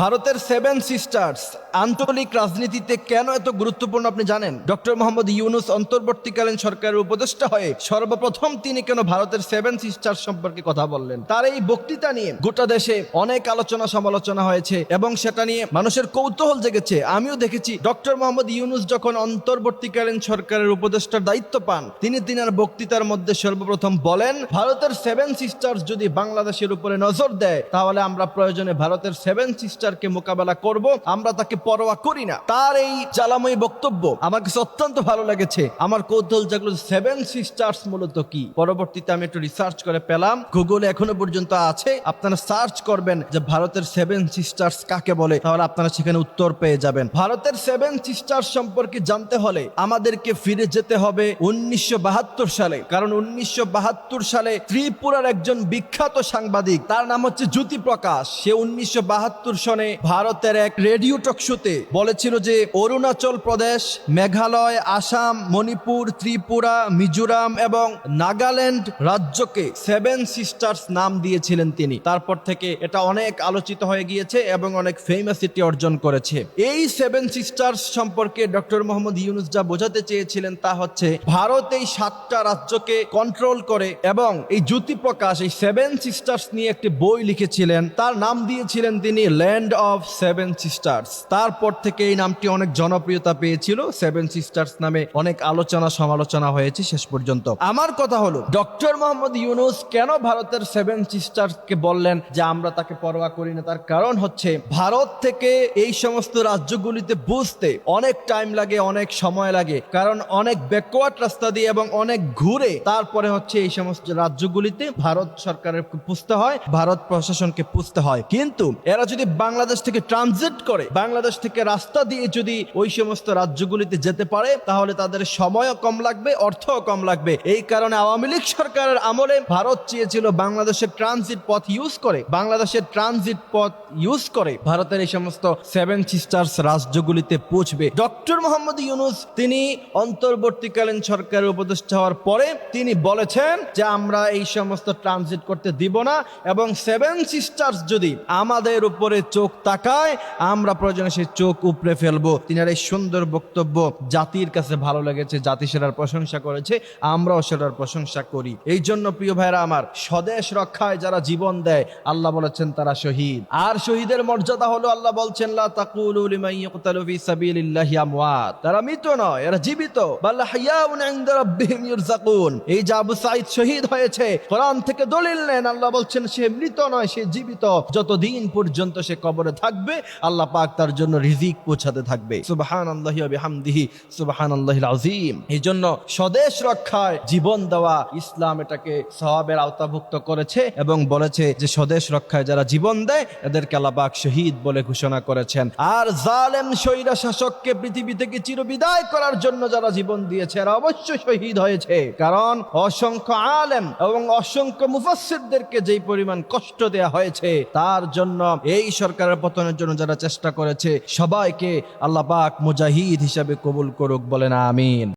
ভারতের seven sisters আঞ্চলিক রাজনীতিতে কেন এত গুরুত্বপূর্ণ আপনি জানেন? ডক্টর মোহাম্মদ ইউনুস অন্তর্বর্তীকালীন সরকারের উপদেষ্টা হয়ে সর্বপ্রথম তিনি কেন ভারতের সেভেন সিস্টার্স সম্পর্কে কথা বললেন? তার এই বক্তৃতা নিয়ে গোটা দেশে অনেক আলোচনা সমালোচনা হয়েছে এবং সেটা নিয়ে মানুষের কৌতূহল জেগেছে। আমিও দেখেছি ডক্টর মোহাম্মদ ইউনুস যখন অন্তর্বর্তীকালীন সরকারের উপদেষ্টার দায়িত্ব পান, তিনি তিনার বক্তৃতার মধ্যে সর্বপ্রথম বলেন, ভারতের সেভেন সিস্টার্স যদি বাংলাদেশের উপরে নজর দেয়, তাহলে আমরা প্রয়োজনে ভারতের সেভেন সিস্টারকে মোকাবেলা করব, আমরা তাকে পরোয়া করি না। তার এই জ্বালাময়ী বক্তব্য আমার কাছে অত্যন্ত ভালো লেগেছে। আমার কৌতূহল জাগলো সেভেন সিস্টার্স মূলত কি? পরবর্তীতে আমি একটু রিসার্চ করে পেলাম। গুগলে এখনও পর্যন্ত আছে। আপনারা সার্চ করবেন যে ভারতের সেভেন সিস্টার্স কাকে বলে, তাহলে আপনারা সেখানে উত্তর পেয়ে যাবেন। ভারতের সেভেন সিস্টার্স সম্পর্কে জানতে হলে আমাদেরকে ফিরে যেতে হবে উনিশশো বাহাত্তর সালে। কারণ উনিশশো বাহাত্তর সালে ত্রিপুরার একজন বিখ্যাত সাংবাদিক, তার নাম হচ্ছে জ্যোতি প্রকাশ সে উনিশশো সনে ভারতের এক রেডিও টক শোতে বলেছিল যে অরুণাচল প্রদেশ, মেঘালয়, আসাম, মণিপুর, ত্রিপুরা, মিজোরাম এবং নাগাল্যান্ড রাজ্যকে সেভেন সিস্টার্স নাম দিয়েছিলেন তিনি। তারপর থেকে এটা অনেক আলোচিত হয়ে গিয়েছে এবং অনেক ফেমাসিটি অর্জন করেছে। এই সেভেন সিস্টার্স সম্পর্কে ডক্টর মোহাম্মদ ইউনুস যা বোঝাতে চেয়েছিলেন তা হচ্ছে, ভারত এই সাতটা রাজ্যকে কন্ট্রোল করে এবং এই জ্যোতি প্রকাশ, এই সেভেন সিস্টার্স নিয়ে একটি বই লিখেছিলেন। তার নাম দিয়েছিলেন তিনি ল্যান্ড অফ সেভেন সিস্টার্স তারপর থেকে এই নামটি অনেক জনপ্রিয়তা পেয়েছিল। সেভেন সিস্টার্স নামে অনেক আলোচনা, সমালোচনা হয়েছে শেষ পর্যন্ত। আমার কথা হলো, ডক্টর মোহাম্মদ ইউনুস কেন ভারতের সেভেন সিস্টার্সকে বললেন যে আমরা তাকে পরোয়া করি না? তার কারণ হচ্ছে, ভারত থেকে এই সমস্ত রাজ্যগুলিতে বুঝতে অনেক টাইম লাগে, অনেক সময় লাগে। কারণ অনেক ব্যাকওয়ার্ড রাস্তা দিয়ে এবং অনেক ঘুরে তারপরে হচ্ছে এই সমস্ত রাজ্যগুলিতে ভারত সরকারের পুষতে হয়, ভারত প্রশাসনকে পুষতে হয়। কিন্তু এরা যদি বাংলাদেশ থেকে ট্রানজিট করে, বাংলাদেশ থেকে রাস্তা দিয়ে যদি ওই সমস্ত রাজ্যগুলিতে যেতে পারে, তাহলে তাদের সময়ও কম লাগবে, অর্থও কম লাগবে। এই কারণে আওয়ামী লীগ সরকারের আমলে ভারত চেয়েছিল বাংলাদেশের ট্রানজিট পথ ইউজ করে, বাংলাদেশের ট্রানজিট পথ ইউজ করে ভারতের এই সমস্ত সেভেন সিস্টার্স রাজ্যগুলিতে পৌঁছবে। ডক্টর মোহাম্মদ ইউনুস, তিনি অন্তর্বর্তীকালীন সরকারের উপদেষ্টা হওয়ার পরে তিনি বলেছেন যে, আমরা এই সমস্ত ট্রানজিট করতে দিব না এবং সেভেন সিস্টার্স যদি আমাদের উপরে চোখ তাকায়, আমরা প্রয়োজনে সেই চোখ উপড়ে ফেলব। তিনার এই সুন্দর বক্তব্য জাতির কাছে ভালো লেগেছে, জাতি সেটার প্রশংসা করেছে, আমরাও সেটার প্রশংসা করি। এই জন্য প্রিয় ভাইরা আমার, স্বদেশ রক্ষায় যারা জীবন দেয়, আল্লাহ বলেছেন তারা শহীদ। আর শহীদের মর্যাদা হলো আল্লাহ বলছেন তারা মৃত নয়, এরা জীবিত। এই সাঈদ শহীদ হয়েছে, কোরআন থেকে দলিল নেন, আল্লাহ বলছেন, সে মৃত নয়, সে জীবিত। যতদিন পর্যন্ত সে কবরে থাকবে, আল্লাহ পাক তার জন্য রিজিক পৌঁছাতে থাকবে। সুবহানাল্লাহি ওয়া বিহামদিহি, সুবহানাল্লাহিল আযীম। এই জন্য স্বদেশ রক্ষায় জীবন দেওয়া ইসলাম এটাকে সওয়াবের আওতাভুক্ত করেছে এবং বলেছে যে স্বদেশ রক্ষায় যারা জীবন দেয়, এদেরকে আল্লাহ পাক শহীদ বলে ঘোষণা করেছেন। আর জালেম, স্বৈরা, শাসককে পৃথিবী থেকে চিরবিদায় করার জন্য যারা জীবন দিয়েছে, এরা অবশ্যই শহীদ হয়েছে। কারণ অসংখ্য আলেম এবং অসংখ্য মুফাসসিরদেরকে যেই পরিমাণ কষ্ট দেয়া হয়েছে, তার জন্য এই সরকারের পতনের জন্য যারা চেষ্টা করেছে, সবাইকে আল্লাহ পাক মুজাহিদ হিসাবে কবুল করুক বলেন, আমিন।